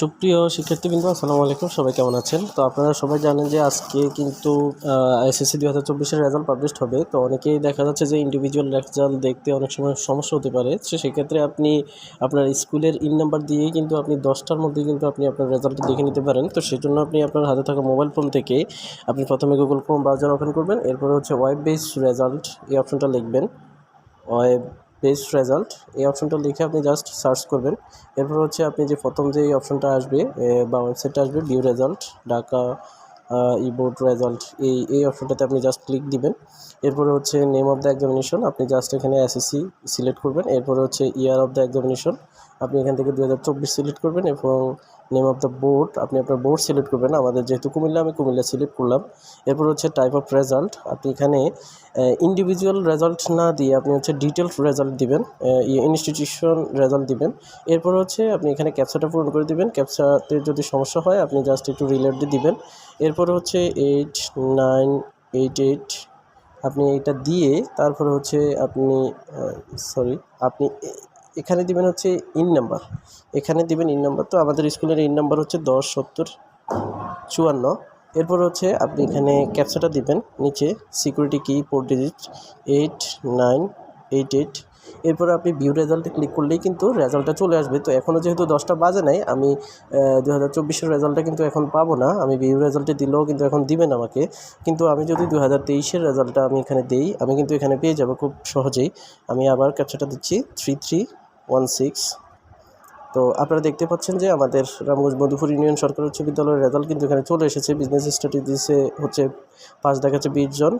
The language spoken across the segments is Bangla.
সুপ্রিয় শিক্ষার্থীবৃন্দ, আসসালামু আলাইকুম। সবাই কেমন আছেন? তো আপনারা সবাই জানেন যে আজকে কিন্তু এসএসসি দুই হাজার চব্বিশের রেজাল্ট পাবলিশড হবে। তো অনেকেই দেখা যাচ্ছে যে ইন্ডিভিজুয়াল রেজাল্ট দেখতে অনেক সময় সমস্যা হতে পারে। তো সেক্ষেত্রে আপনি আপনার স্কুলের ইন নাম্বার দিয়েই কিন্তু আপনি দশটার মধ্যে কিন্তু আপনি আপনার রেজাল্ট দেখে নিতে পারেন। তো সেই জন্য আপনি আপনার হাতে থাকা মোবাইল ফোন থেকে আপনি প্রথমে গুগল ক্রোম ব্রাউজার ওপেন করবেন। এরপরে হচ্ছে ওয়েব বেসড রেজাল্ট এই অপশনটা লিখবেন। ওয়েব বেস্ট রেজাল্ট এই অপশনটা লিখে আপনি জাস্ট সার্চ করবেন। এরপর হচ্ছে আপনি যে প্রথম যে অপশনটা আসবে বা ওয়েবসাইটটা আসবে ভিউ রেজাল্ট ঢাকা ই বোর্ড রেজাল্ট এই এই অপশনটাতে আপনি জাস্ট ক্লিক দিবেন। এরপরে হচ্ছে নেম অফ দ্য এক্সামিনেশন আপনি জাস্ট এখানে এসএসসি সিলেক্ট করবেন। এরপরে হচ্ছে ইয়ার অফ দ্য এক্সামিনেশন আপনি এখান থেকে দু হাজার চব্বিশ সিলেক্ট করবেন এবং নেম অফ দ্য বোর্ড আপনি আপনার বোর্ড সিলেক্ট করবেন। আমাদের যেহেতু কুমিল্লা, আমি কুমিল্লা সিলেক্ট করলাম। এরপর হচ্ছে টাইপ অফ রেজাল্ট আপনি এখানে ইন্ডিভিজুয়াল রেজাল্ট না দিয়ে আপনি হচ্ছে ডিটেলস রেজাল্ট দিবেন ইনস্টিটিউশন রেজাল্ট দিবেন। এরপর হচ্ছে আপনি এখানে ক্যাপচাটা পূরণ করে দিবেন। ক্যাপচাতে যদি সমস্যা হয়, আপনি জাস্ট একটু রিলেট দিবেন। এরপর হচ্ছে এইট নাইন এইট এইট আপনি এটা দিয়ে তারপরে হচ্ছে আপনি সরি আপনি এখানে দিবেন হচ্ছে ইন নাম্বার এখানে দিবেন ইন নাম্বার তো আমাদের স্কুলের ইন নাম্বার হচ্ছে দশ, সত্তর, চুয়ান্ন। এরপর হচ্ছে আপনি এখানে ক্যাপচাটা দিবেন, নিচে security key four digit eight nine eight eight এরপর আপনি ভিউ রেজাল্টে ক্লিক করলেই কিন্তু রেজাল্টটা চলে আসবে। তো এখনও যেহেতু দশটা বাজে নাই, আমি দু হাজার চব্বিশের রেজাল্টটা কিন্তু এখন পাবো না। আমি ভিউ রেজাল্টে দিলেও কিন্তু এখন দিবেন আমাকে। কিন্তু আমি যদি দু হাজার তেইশের রেজাল্টটা আমি এখানে দিই, আমি কিন্তু এখানে পেয়ে যাব খুব সহজেই। আমি আবার ক্যাপচাটা দিচ্ছি থ্রি থ্রি ওয়ান সিক্স তো আপনারা দেখতে পাচ্ছেন যে আমাদের রামগঞ্জ মধুপুর ইউনিয়ন সরকারি উচ্চ বিদ্যালয়ের রেজাল্ট কিন্তু এখানে চলে এসেছে। বিজনেস স্টাডিজে হচ্ছে পাস দেখাচ্ছে বিশ জন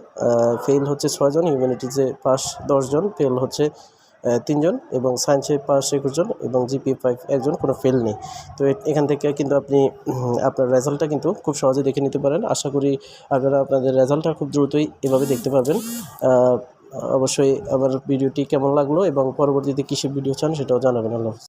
ফেল হচ্ছে ছয়জন হিউম্যানিটিজে পাস দশজন ফেল হচ্ছে তিনজন এবং সায়েন্সে পাস একুশজন এবং জিপি ফাইভ একজন, কোনো ফেল নেই। তো এখান থেকে কিন্তু আপনি আপনার রেজাল্টটা কিন্তু খুব সহজে দেখে নিতে পারেন। আশা করি আপনারা আপনাদের রেজাল্টটা খুব দ্রুতই এভাবে দেখতে পাবেন অবশ্যই আমার ভিডিওটি কেমন লাগল এবং পরবর্তীতে কিসের ভিডিও চান সেটাও জানাবেন। আল্লাহ।